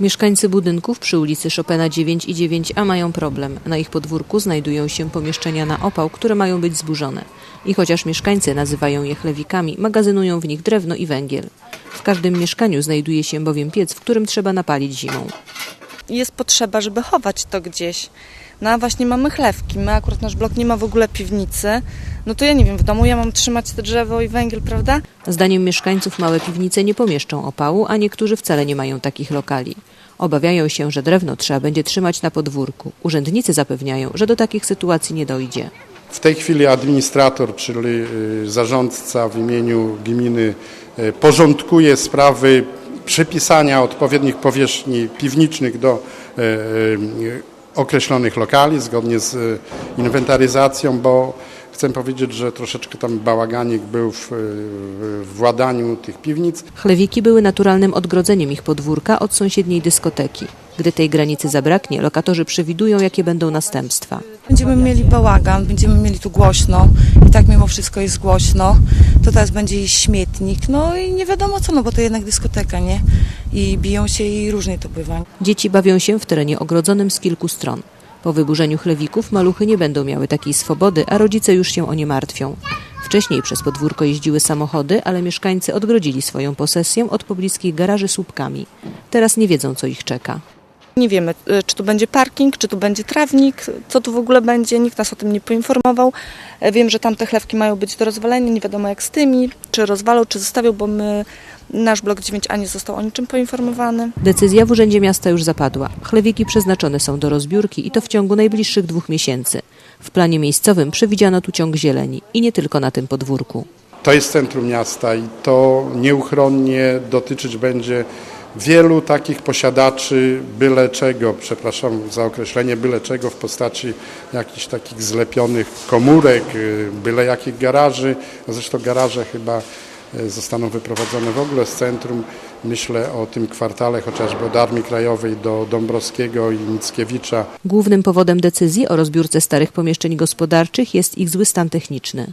Mieszkańcy budynków przy ulicy Chopina 9 i 9a mają problem. Na ich podwórku znajdują się pomieszczenia na opał, które mają być zburzone. I chociaż mieszkańcy nazywają je chlewikami, magazynują w nich drewno i węgiel. W każdym mieszkaniu znajduje się bowiem piec, w którym trzeba napalić zimą. Jest potrzeba, żeby chować to gdzieś. No a właśnie mamy chlewki. My akurat nasz blok nie ma w ogóle piwnicy. No to ja nie wiem, w domu ja mam trzymać te drzewo i węgiel, prawda? Zdaniem mieszkańców małe piwnice nie pomieszczą opału, a niektórzy wcale nie mają takich lokali. Obawiają się, że drewno trzeba będzie trzymać na podwórku. Urzędnicy zapewniają, że do takich sytuacji nie dojdzie. W tej chwili administrator, czyli y, zarządca w imieniu gminy y, porządkuje sprawy przypisania odpowiednich powierzchni piwnicznych do y, y, określonych lokali zgodnie z y, inwentaryzacją, bo chcę powiedzieć, że troszeczkę tam bałaganik był w, w władaniu tych piwnic. Chlewiki były naturalnym odgrodzeniem ich podwórka od sąsiedniej dyskoteki. Gdy tej granicy zabraknie, lokatorzy przewidują, jakie będą następstwa. Będziemy mieli bałagan, będziemy mieli tu głośno i tak mimo wszystko jest głośno. To teraz będzie śmietnik, no i nie wiadomo co, no bo to jednak dyskoteka, nie? I biją się i różnie to bywa. Dzieci bawią się w terenie ogrodzonym z kilku stron. Po wyburzeniu chlewików maluchy nie będą miały takiej swobody, a rodzice już się o nie martwią. Wcześniej przez podwórko jeździły samochody, ale mieszkańcy odgrodzili swoją posesję od pobliskich garaży słupkami. Teraz nie wiedzą, co ich czeka. Nie wiemy, y, czy tu będzie parking, czy tu będzie trawnik, co tu w ogóle będzie, nikt nas o tym nie poinformował. E, Wiem, że tamte chlewki mają być do rozwalenia, nie wiadomo jak z tymi, czy rozwalą, czy zostawią, bo my, nasz blok 9a nie został o niczym poinformowany. Decyzja w Urzędzie Miasta już zapadła. Chlewiki przeznaczone są do rozbiórki i to w ciągu najbliższych dwóch miesięcy. W planie miejscowym przewidziano tu ciąg zieleni i nie tylko na tym podwórku. To jest centrum miasta i to nieuchronnie dotyczyć będzie wielu takich posiadaczy byle czego, przepraszam za określenie, byle czego w postaci jakichś takich zlepionych komórek, y, byle jakich garaży. Zresztą garaże chyba y, zostaną wyprowadzone w ogóle z centrum. Myślę o tym kwartale chociażby od Armii Krajowej do Dąbrowskiego i Mickiewicza. Głównym powodem decyzji o rozbiórce starych pomieszczeń gospodarczych jest ich zły stan techniczny.